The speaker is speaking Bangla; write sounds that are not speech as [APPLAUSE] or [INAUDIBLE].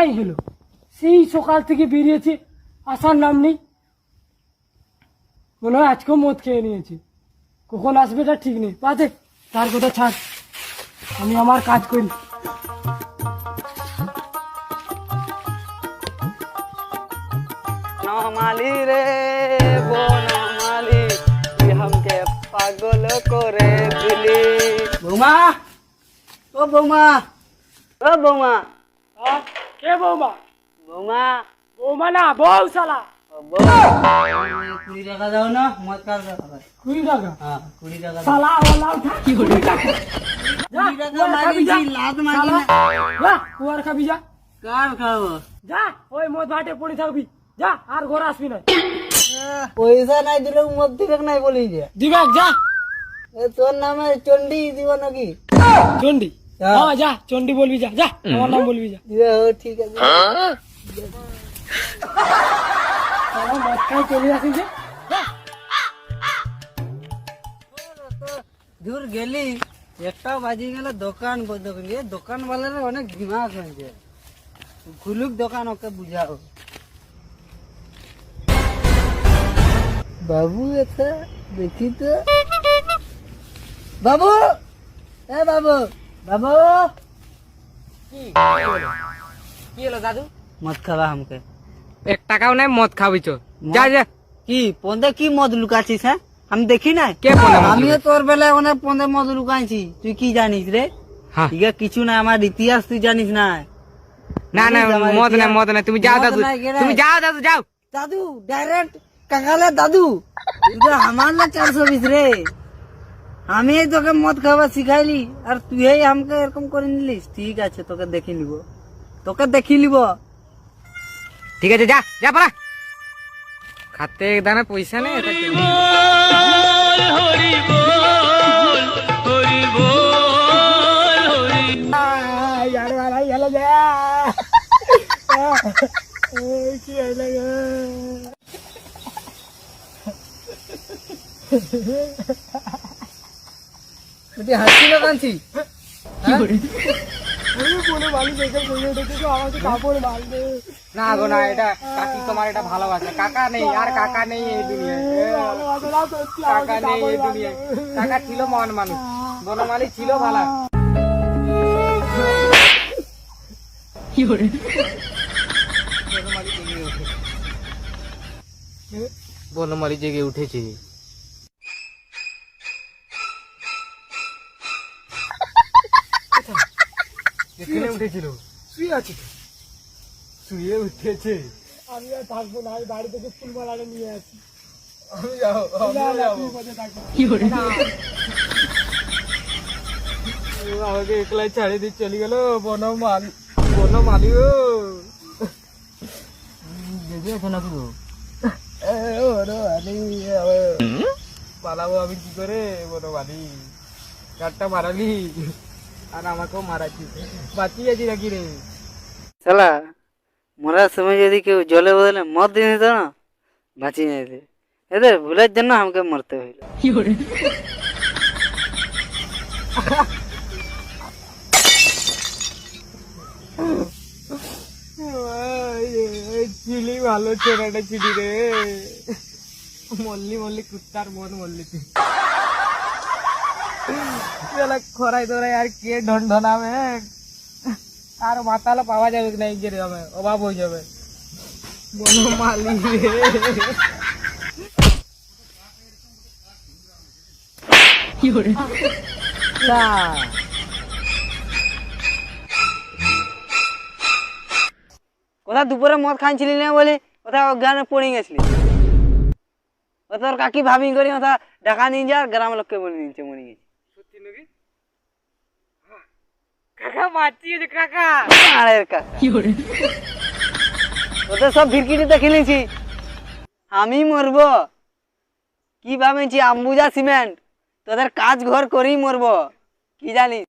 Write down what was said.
কোথায় গেল? সেই সকাল থেকে বেরিয়েছে আসার নাম নেই। মনে হয় আজকেও মদ খেয়ে নিয়েছে। কখন আসবে এটা ঠিক নেই। বাদে তার কথা ছাড়। আমি আমার কাজ করি। পাগল করে দিলি? বৌমা ও বৌমা। ও বৌমা। হ্যাঁ? কে বৌমা? বৌমা। বৌমা না বউ শালা। কুড়ি টাকা দাও না মদ কার কুড়ি টাকা? হ্যাঁ কুড়ি টাকা শালা ওলা উঠা কি কুড়ি টাকা? যা, কুড়ি টাকা কুয়ার খাবি যা। কার খাব? যা ওই মদ ভাটে পড়ে থাকবি। যা আর ঘর আসবি না। পয়সা নাই দিলে মদ দিবে নাই বলি যে। দিবেক যা। এ তোর নামে চন্ডি দিব নাকি? চন্ডি হ্যাঁ। হ্যাঁ যা চন্ডি বলবি যা যা আমার নাম বলবি যা। [LAUGHS] ঠিক আছে। শালা চলে আসিস দূর গেলি একটা বাজি গেলে দোকান দোকান বালার অনেক দিমাগ হয়েছে খুলুক দোকান ওকে বুঝাও। বাবু এটা দেখি তো। বাবু! এ বাবু! বাবু! কি? হলো? দাদু? মদ খাবা আমাকে এক টাকাও নাই মদ খাবি যা যা। কি পন্দে কি মদ লুকাছিস হ্যাঁ? আমি দেখি নাই? কে আমিও তোর বেলায় অনেক পন্দে মদ লুকাইছি। তুই কি জানিস রে? কিছু না আমার ইতিহাস তুই জানিস না না না মদ নাই মদ নাই। তুমি যাও দাদু? তুমি যাও দাদু যাও। দাদু ডাইরেক্ট কাকালে দাদু। আমার না চারশো বিশ রে? আমি এই তোকে মদ খাওয়া শিখাইলি আর তুই এই আমাকে এরকম করে নিলিস। ঠিক আছে তোকে দেখি নিব। তোকে দেখি নিব। ঠিক আছে যা যা পারা খাতে দানা পয়সা নেই কি? তুই হাসি না কাঁদছি আমি বলে বালি দেখে বলে দেখে আমাকে কাপড় মারবে না গো না এটা কাকি তোমার এটা ভালোবাসে। কাকা নেই আর কাকা নেই এই দুনিয়ায়। ভালোবাসা না সত্যি কাকা নেই এই দুনিয়ায়। কাকা ছিল মহান মানুষ। বনমালী ছিল ভালো। বনমালী জেগে উঠেছে। এখানে উঠেছিল? শুয়ে আছি তো। শুয়ে উঠেছে? আমি আর থাকব না আমি বাড়ি থেকে ফুল মালাটা নিয়ে আসি। আমি যাব না, না, তুই বসে থাক। আমাকে একলাই ছাড়ে দিয়ে চলে গেল বনমালী বনমালী ও বেঁচে আছে এ, বনমালী পালাবো আমি কি করে বনমালী চারটা মারালি। আর আমাকেও মারাচ্ছি বাঁচিয়ে আছি নাকি রে? শালা মরার সময় যদি কেউ জলে বদলে মদ দিয়ে দিত না বাঁচি যেতে। এদের ভুলের জন্য আমাকে মরতে হইল। চিলি ভালো ছোড়াটা চিলি রে। মল্লি মল্লি কুত্তার মন মল্লি তুই বেলা খরাই ধরাই আর কে ঢন ঢনাবে আর মাতালা পাওয়া যাবে না এই যে হবে অভাব হয়ে যাবে বনো মালি রে কোথা দুপুরে মদ খাইছিলি না বলে কোথায় অজ্ঞানে পড়ে গেছিলি ও তোর কাকি ভাবি করি ওটা ডাকা নিয়ে যা আর গ্রাম লোককে বলে দিচ্ছে মরে গেছে সত্যি নাকি কাকা বাঁচিয়েছে কাকা। আড়ের কাকা। ওদের সব আমি মরব। কি ভাবেছি আম্বুজা সিমেন্ট? তোদের কাজ ঘর করেই মরব। কি জানিস?